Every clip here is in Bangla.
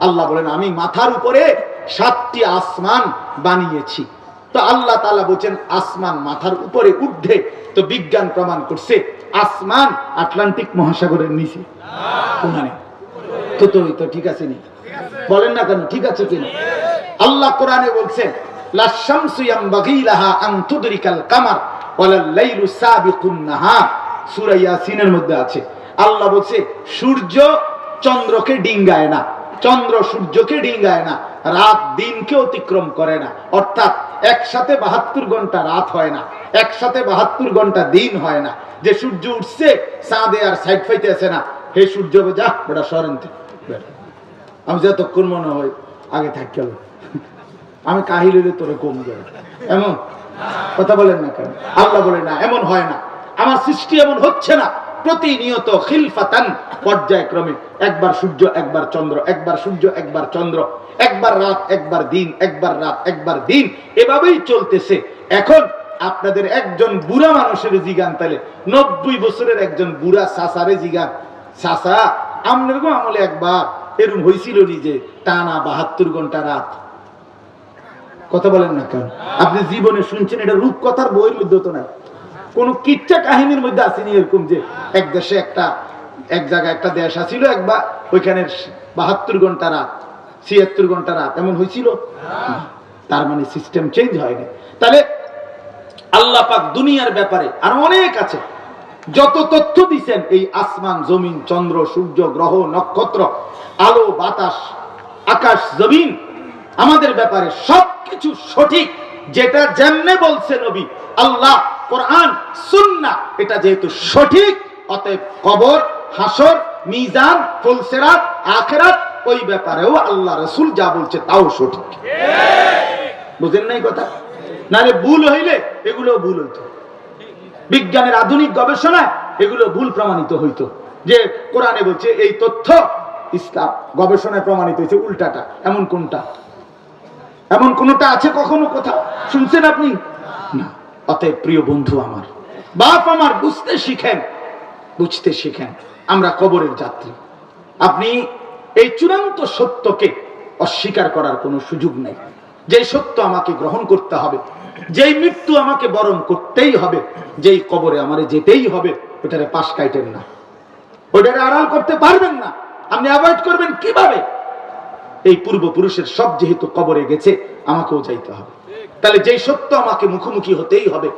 আল্লাহ বলেন, আমি মাথার উপরে সাতটি আসমান বানিয়েছি। তো আল্লাহ তাআলা বলেন আসমান মাথার উপরে ঊর্ধ্বে। তো বিজ্ঞান প্রমাণ করছে, আসমান আটলান্টিক মহাসাগরের নিচে। তো তো তো ঠিক আছে নি? বলেন না কেন, ঠিক আছে কিনা? আল্লাহ কোরআনে বলছেন মধ্যে আছে। আল্লাহ বলছে, সূর্য চন্দ্রকে ডিঙ্গায় না। চন্দ্র সূর্যকে ডিঙ্গায় না। রাত দিনকে অতিক্রম করে না। অর্থাৎ একসাথে বাহাত্তর ঘণ্টা রাত হয় না। একসাথে বাহাত্তর ঘণ্টা দিন হয় না। যে সূর্য উঠছে, চাঁদে আর সাইড ফাইতে আছে না। হে সূর্য যা, বেটা সরেন্তে আমি যতক্ষণ মনে হয় আগে থাক আমি কাহিল তোরে কম যাবে এমন? কথা বলেন না কেন? আল্লাহ বলে না, এমন হয় না। আমার সৃষ্টি এমন হচ্ছে না। প্রতিনিয়ত খিলফাতান পর্যায়ক্রমে একবার সূর্য, একবার চন্দ্র, একবার সূর্য, একবার চন্দ্র, একবার রাত, একবার দিন, একবার রাত, একবার দিন। এভাবেই চলতেছে। এখন আপনাদের একজন বুড়া মানুষের জিগান তাহলে, নব্বই বছরের একজন বুড়া সাসারে জিগান, সাসা, আমনের গো আমলে একবার, এরম হয়েছিল নি যে টানা বাহাত্তর ঘণ্টা রাত। কথা বলেন না কেন? আপনি জীবনে শুনছেন এটা রূপকথার বইয়ের মধ্যে তো নাই। কোন কিচ্ছা কাহিনীর মধ্যে আসেনি এরকম যে এক দেশে একটা, এক জায়গায় একটা দেশ আসিল একবার, ওইখানে বাহাত্তর ঘণ্টা রাত, ছিয়াত্তর ঘণ্টা রাত এমন হয়েছিল তার মানে সিস্টেম চেঞ্জ হয়নি। তাহলে আল্লাহ পাক দুনিয়ার ব্যাপারে আর অনেক আছে। যত তথ্য দিছেন, এই আসমান, জমিন, চন্দ্র, সূর্য, গ্রহ, নক্ষত্র, আলো, বাতাস, আকাশ, জমিন, আমাদের ব্যাপারে সবকিছু সঠিক। যেটা যেমনে বলছে নবী, আল্লাহ, কোরআন সুন্না এটা যেহেতু সঠিক অতএব কবর, হাসর, মিজান, ফুলসেরাত, আখেরাত, ওই ব্যাপারেও আল্লাহ রসুল যা বলছে তাও সঠিক। বুঝেন নাই কথা? নাহলে ভুল হইলে এগুলো ভুল হইতো। বিজ্ঞানের আধুনিক গবেষণায় এগুলো ভুল প্রমাণিত হইতো। যে কোরআনে বলছে এই তথ্য, ইসলাম গবেষণায় প্রমাণিত হয়েছে উল্টাটা, এমন কোনটা? এমন কোনটা আছে কখনো কোথাও শুনছেন আপনি? না। অতএব প্রিয় বন্ধু আমার, বাপ আমার বুঝতে শিখেন। বুঝতে শিখেন। আমরা কবরের যাত্রী। আপনি এই চূড়ান্ত সত্যকে অস্বীকার করার কোনো সুযোগ নেই। যে সত্য আমাকে গ্রহণ করতে হবে, যেই মৃত্যু আমাকে বরণ করতেই হবে, যেই কবরে আমারে যেতেই হবে ওটারে পাশ কাইটেন না। ওটারে আড়াল করতে পারবেন না। আপনি অ্যাভয়েড করবেন কীভাবে? এই পূর্বপুরুষের সব যেহেতু কবরে গেছে, আমাকেও যাইতে হবে। তাহলে যেই সত্য আমাকে মুখোমুখি হতেই হবে,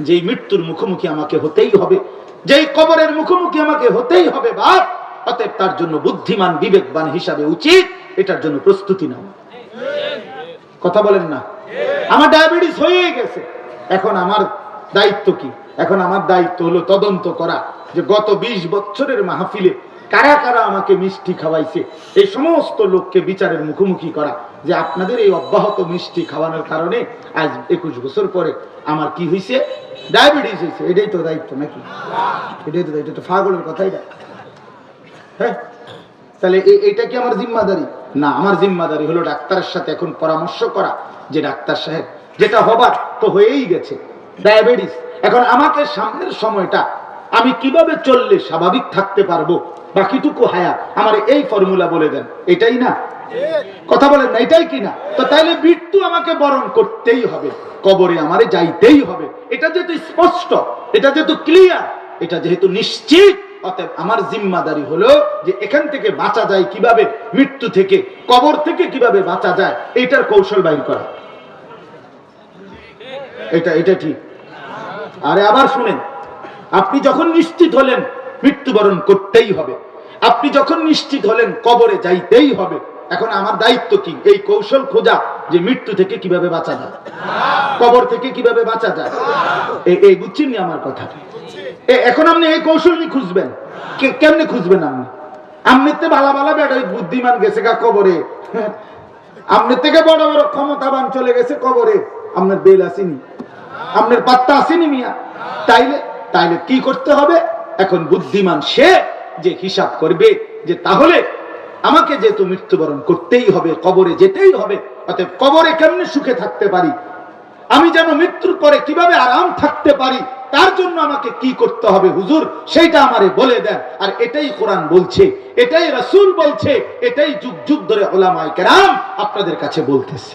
যেই মৃত্যুর মুখোমুখি আমাকে হতেই হবে যেই কবরের মুখোমুখি আমাকে হতেই হবে বাপ, অতএব তার জন্য বুদ্ধিমান, বিবেকবান হিসাবে উচিত, এটার জন্য প্রস্তুতি নাও। কথা বলেন না। আমার ডায়াবেটিস হয়ে গেছে। এখন আমার দায়িত্ব কি? এখন আমার দায়িত্ব হলো তদন্ত করা যে গত ২০ বছরের মাহফিলে কারা কারা আমাকে মিষ্টি খাওয়াইছে, এই সমস্ত লোককে বিচারের মুখোমুখি করা। যে আপনাদের এই অব্যাহত মিষ্টি খাওয়ানোর কারণে আজ একুশ বছর পরে আমার কি হয়েছে ডায়াবেটিস হয়েছে এটাই তো দায়িত্ব নাকি? এটাই তো দায়িত্ব। ফাগলের কথাই হ্যাঁ? তাহলে এটা কি আমার জিম্মাদারি? না, আমার জিম্মাদারি হলো ডাক্তারের সাথে এখন পরামর্শ করা যে ডাক্তার সাহেব, যেটা হবার তো হয়েই গেছে। ডায়াবেটিস। এখন আমাকে সামনের সময়টা আমি কীভাবে চললে স্বাভাবিক থাকতে পারব? বাকিটুকু হায়া। আমার এই ফর্মুলা বলে দেন। এটাই না? কথা বলেন না, এটাই কি না তো তাইলে মৃত্যু আমাকে বরণ করতেই হবে, কবরে আমারে যাইতেই হবে। এটা যেহেতু স্পষ্ট, এটা যেহেতু ক্লিয়ার এটা যেহেতু নিশ্চিত, অতএব আমার জিম্মাদারি হলো যে এখান থেকে বাঁচা যায় কীভাবে, মৃত্যু থেকে, কবর থেকে কীভাবে বাঁচা যায় এটার কৌশল বাইর করা। এটা এটা ঠিক। আরে আবার শুনেন, আপনি যখন নিশ্চিত হলেন, মৃত্যুবরণ করতেই হবে। আপনি যখন নিশ্চিত হলেন, কবরে যাইতেই হবে। এখন আমার দায়িত্ব কি? এই কৌশল খোঁজা, যে মৃত্যু থেকে কীভাবে বাঁচা যায়? কবর থেকে কীভাবে বাঁচা যায়? এই- বুঝছেন আমার কথা? এখন আপনি এই কৌশল নিয়ে খুঁজবেন? কেমনে খুঁজবেন আপনি? আমনিতে ভালা ভালা বেড়া বুদ্ধিমান গেছে গা কবরে। আপনার থেকে বড় বড় ক্ষমতাবান চলে গেছে কবরে। আপনার বেল আসেনি। আপনার পাত্তা আসেনি মিয়া। তাইলে তাইলে কি করতে হবে? এখন বুদ্ধিমান সে যে হিসাব করবে, যে তাহলে আমাকে যেহেতু মৃত্যুবরণ করতেই হবে, কবরে যেতেই হবে, অতএব কবরে কেমনে সুখে থাকতে পারি? আমি যেন মৃত্যুর পরে কীভাবে আরাম থাকতে পারি? তার জন্য আমাকে কি করতে হবে হুজুর? সেইটা আমারে বলে দেন। আর এটাই কোরআন বলছে, এটাই রাসূল বলছে, এটাই যুগ যুগ ধরে ওলামায় কেরাম আপনাদের কাছে বলতেছে।